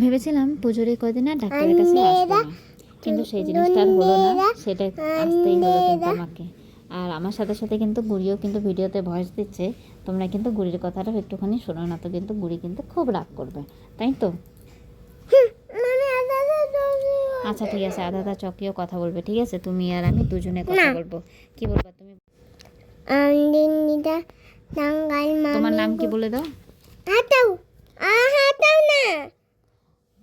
ভেবেছিলাম পুজোর এই কদিন আর ডাক্তারের কাছে আসব না। কিন্তু সেই জিনিসটা আর হলো না সেটা আসতেই হলো কিন্তু আমাকে। আর আমার সাথে সাথে কিন্তু গুড়িও কিন্তু ভিডিওতে ভয়েস দিচ্ছে তোমরা কিন্তু গুড়ির কথাটা একটুখানি শোনো না তো কিন্তু গুড়ি কিন্তু খুব রাগ করবে তাই তো? আচ্ছা ঠিক আছে আধা আধা চকিও কথা বলবে ঠিক আছে? তুমি আর আমি দুজনে কথা বলব। কি বলবা তুমি? তোমার নাম কি বলে দাও?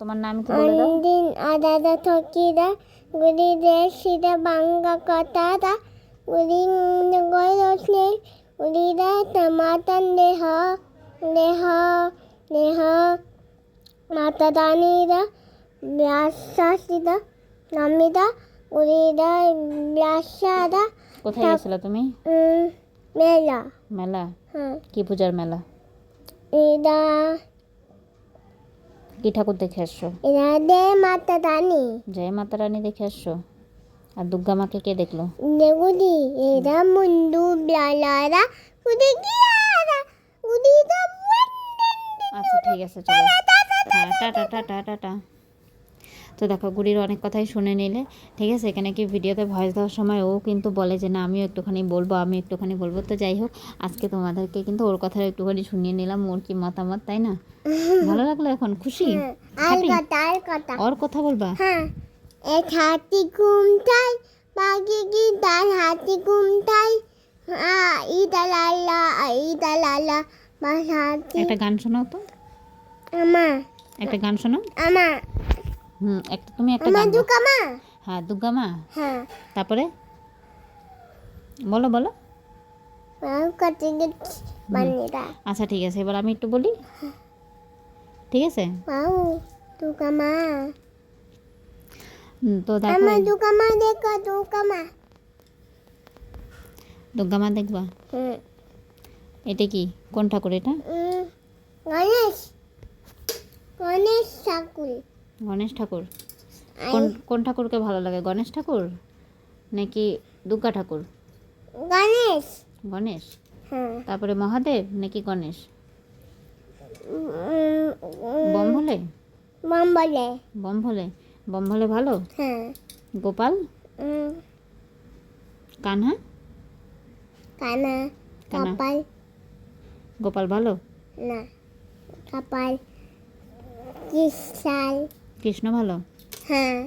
তোমার নাম কি বলে দাও? আমদিন আদাদা থকিদা গুড়ি দেশিদা বাঙ্গা কথাদা গুড়ি গয়সনে গুড়িদা টমাটান দেহ দেহ দেহ মাতা দানিদা ব্যাসাসিদা নামিদা গুড়িদা ব্যাসাদা কোথায় গেছিলে তুমি? মেলা। মেলা? হ্যাঁ। কি পূজার মেলা? এদা কি ঠাকুর দেখে আসছো? মাতা রানী। জয় মাতা রানী দেখে আসছো? আর দুর্গা মাকে কে দেখল? দেগুদি এরা মুন্ডু ব্লালারা উদি গিয়ারা উদি আচ্ছা ঠিক আছে চলো। হ্যাঁ টাটা টাটা টাটা তো দেখো গুড়ির অনেক কথাই শুনে নিলে। ঠিক আছে এখানে কি ভিডিওতে ভয়েস দেওয়ার সময় ও কিন্তু বলে যে না আমিও একটুখানি বলব আমি একটুখানি বলব। তো যাই হোক আজকে তোমাদেরকে কিন্তু ওর কথা একটুখানি শুনিয়ে নিলাম ওর কি মতামত তাই না? ভালো লাগল এখন? খুশি? কথা ওর কথা বলবা? হ্যাঁ এক হাতি ঘুমটাই বাকি কি তার হাতি ঘুমটাই ইদা লালা ইদা লালা একটা গান শোনাও তো। আমা একটা গান শোনাও। আমা হুম একটা তুমি একটা গান হ্যাঁ হ্যাঁ। তারপরে? বলো বলো। বানিরা আচ্ছা ঠিক আছে এবার আমি একটু বলি। ঠিক আছে? তো দেখো আমার দেখো দুকামা দুর্গা মা দেখবা এটা কি? কোন ঠাকুর এটা? গণেশ। গণেশ ঠাকুর। গণেশ ঠাকুর? কোন কোন ঠাকুরকে ভালো লাগে গণেশ ঠাকুর নাকি দুর্গা ঠাকুর? গণেশ। গণেশ? হ্যাঁ। তারপরে মহাদেব নাকি গণেশ? উম, বম ভোলে বম বলে বম ভোলে? বম ভোলে ভালো হ্যাঁ গোপাল কানহা। কানা। কপাল। গোপাল ভালো? না। কপাল। কিসাল কৃষ্ণ ভালো? হ্যাঁ।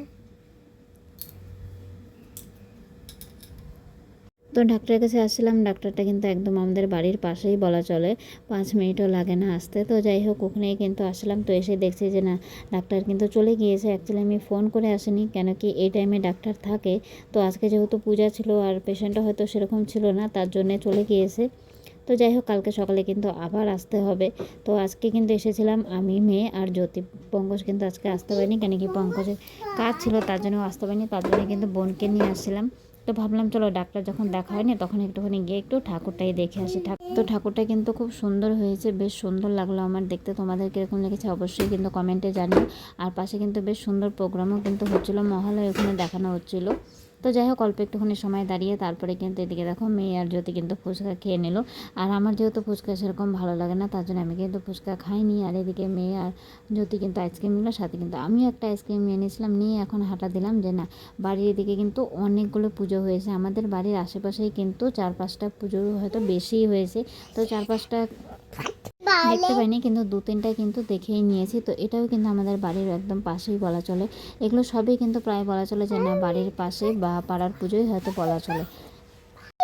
তো ডাক্তারের কাছে আসছিলাম ডাক্তারটা কিন্তু একদম আমাদের বাড়ির পাশেই বলা চলে। পাঁচ মিনিটও লাগে না আসতে। তো যাই হোক ওখানেই কিন্তু আসলাম। তো এসে দেখছি যে না ডাক্তার কিন্তু চলে গিয়েছে। অ্যাকচুয়ালি আমি ফোন করে আসিনি কেন কি এই টাইমে ডাক্তার থাকে। তো আজকে যেহেতু পূজা ছিল আর পেশেন্টটা হয়তো সেরকম ছিল না তার জন্যে চলে গিয়েছে। তো যাই হোক, কালকে সকালে কিন্তু আবার আসতে হবে। তো আজকে কিন্তু এসেছিলাম আমি, মেয়ে আর জ্যোতি। পঙ্কজ কিন্তু আজকে আসতে পারিনি, কেন কি পঙ্কজের কাজ ছিল, তার জন্য আসতে পারিনি, তার জন্য কিন্তু বোনকে নিয়ে আসছিলাম। তো ভাবলাম, চলো ডাক্তার যখন দেখা হয়নি, তখন একটুখানি গিয়ে একটু ঠাকুরটাই দেখে আসি। তো ঠাকুরটা কিন্তু খুব সুন্দর হয়েছে, বেশ সুন্দর লাগল আমার দেখতে। তোমাদের কীরকম লেগেছে অবশ্যই কিন্তু কমেন্টে জানিও। আর পাশে কিন্তু বেশ সুন্দর প্রোগ্রামও কিন্তু হচ্ছিল, মহালয় ওখানে দেখানো হচ্ছিল। তো যাই হোক, অল্প একটুখানি সময় দাঁড়িয়ে তারপরে কিন্তু এদিকে দেখো মেয়ে আর জ্যোতি কিন্তু ফুচকা খেয়ে নিল। আর আমার যেহেতু ফুচকা সেরকম ভালো লাগে না, তার জন্য আমি কিন্তু ফুচকা খাইনি। আর এদিকে মেয়ে আর জ্যোতি কিন্তু আইসক্রিম নিল, সাথে কিন্তু আমিও একটা আইসক্রিম নিয়ে নিয়েছিলাম, নিয়ে এখন হাঁটা দিলাম যে না, বাড়ির এদিকে কিন্তু অনেকগুলো পুজো হয়েছে। আমাদের বাড়ির আশেপাশেই কিন্তু চার পাঁচটা পুজো হয়তো বেশিই হয়েছে। তো চার পাঁচটা দেখতে পাইনি কিন্তু দু তিনটা কিন্তু দেখেই নিয়েছি। তো এটাও কিন্তু আমাদের বাড়ির একদম পাশেই বলা চলে। এগুলো সবই কিন্তু প্রায় বলা চলে যে না বাড়ির পাশে বা পাড়ার পুজোই হয়তো বলা চলে।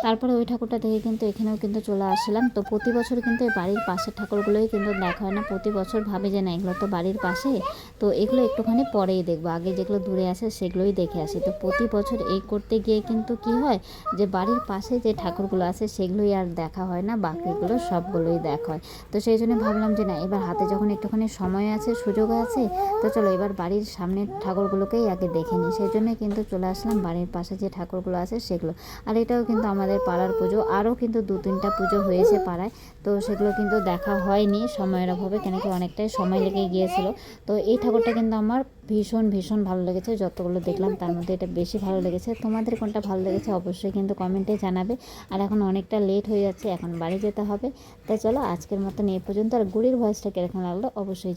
তারপরে ওই ঠাকুরটা দেখে কিন্তু এখানেও কিন্তু চলে আসলাম। তো প্রতি বছর কিন্তু এই বাড়ির পাশের ঠাকুরগুলোই কিন্তু দেখা হয় না। প্রতি বছর ভাবে যে না, এগুলো তো বাড়ির পাশে। তো এগুলো একটুখানি পরেই দেখব। আগে যেগুলো দূরে আছে সেগুলোই দেখে আসি। তো প্রতি বছর এই করতে গিয়ে কিন্তু কি হয় যে, বাড়ির পাশে যে ঠাকুরগুলো আছে সেগুলোই আর দেখা হয় না। বাকিগুলো সবগুলোই দেখা হয়। তো সেই জন্য ভাবলাম যে না, এবার হাতে যখন একটুখানি সময় আছে, সুযোগ আছে, তো চলো এবার বাড়ির সামনের ঠাকুরগুলোকেই আগে দেখে নিই। সেই জন্য কিন্তু চলে আসলাম বাড়ির পাশে যে ঠাকুরগুলো আছে সেগুলো। আর এটাও কিন্তু আমাদের পাড়ার পুজো। আরও কিন্তু দু তিনটা পুজো হয়েছে পাড়ায়। তো সেগুলো কিন্তু দেখা হয়নি সময়ের অভাবে, কেন কি অনেকটাই সময় লেগে গিয়েছিল। তো এই ঠাকুরটা কিন্তু আমার ভীষণ ভীষণ ভালো লেগেছে। যতগুলো দেখলাম তার মধ্যে এটা বেশি ভালো লেগেছে। তোমাদের কোনটা ভালো লেগেছে অবশ্যই কিন্তু কমেন্টে জানাবে। আর এখন অনেকটা লেট হয়ে যাচ্ছে, এখন বাড়ি যেতে হবে। তাই চলো আজকের মতন এই পর্যন্ত। আর গুড়ির ভয়েসটা কীরকম লাগল অবশ্যই।